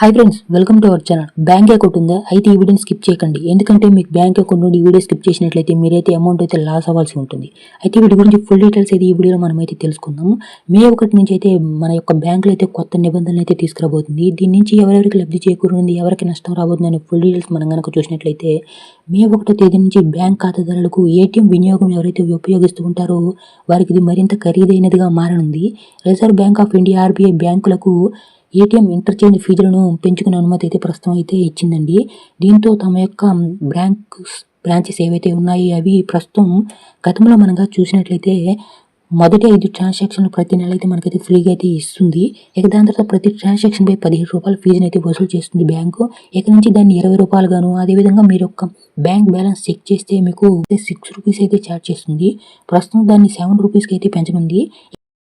Hi friends welcome to our channel bank account ఉందా? అయితే ఈ వీడియోని స్కిప్ చేయకండి. ఎందుకంటే మీకు బ్యాంక్ అకౌంట్ నుండి ఈ వీడియో స్కిప్ చేసినట్లయితే మీరైతే అమౌంట్ అయితే లాస్ అవ్వాల్సి ఉంటుంది. అయితే వీటి గురించి ఫుల్ డీటెయిల్స్ అయితే ఈ వీడియోలో మనం అయితే తెలుసుకుందాము. మే ఒకటి నుంచి అయితే మన యొక్క బ్యాంకులో అయితే కొత్త నిబంధనలు అయితే తీసుకురాబోతుంది. దీని నుంచి ఎవరెవరికి లబ్ధి చేకూరుంది ఎవరికి నష్టం రాబోతుంది అనే ఫుల్ డీటెయిల్స్ మనం కనుక చూసినట్లయితే మే ఒకటో తేదీ నుంచి బ్యాంక్ ఖాతాదారులకు ఏటీఎం వినియోగం ఎవరైతే ఉపయోగిస్తూ ఉంటారో వారికి ఇది మరింత ఖరీదైనదిగా మారనుంది. Reserve Bank of India RBI బ్యాంకులకు ఏటీఎం ఇంటర్చేంజ్ ఫీజులను పెంచుకునే అనుమతి అయితే ప్రస్తుతం అయితే ఇచ్చిందండి. దీంతో తమ యొక్క బ్యాంక్ బ్రాంచెస్ ఏవైతే ఉన్నాయో అవి ప్రస్తుతం గతంలో మనగా చూసినట్లయితే మొదటి ఐదు ట్రాన్సాక్షన్లు ప్రతి నెల అయితే మనకైతే ఫ్రీగా అయితే ఇస్తుంది. ఇక దాని తర్వాత ప్రతి ట్రాన్సాక్షన్ పై పదిహేడు రూపాయల ఫీజుని అయితే వసూలు చేస్తుంది బ్యాంకు. ఇక నుంచి దాన్ని ఇరవై రూపాయలు గాను అదేవిధంగా మీరు ఒక బ్యాంక్ బ్యాలెన్స్ చెక్ చేస్తే మీకు సిక్స్ రూపీస్ అయితే ఛార్జ్ చేస్తుంది. ప్రస్తుతం దాన్ని సెవెన్ రూపీస్కి అయితే పెంచనుంది.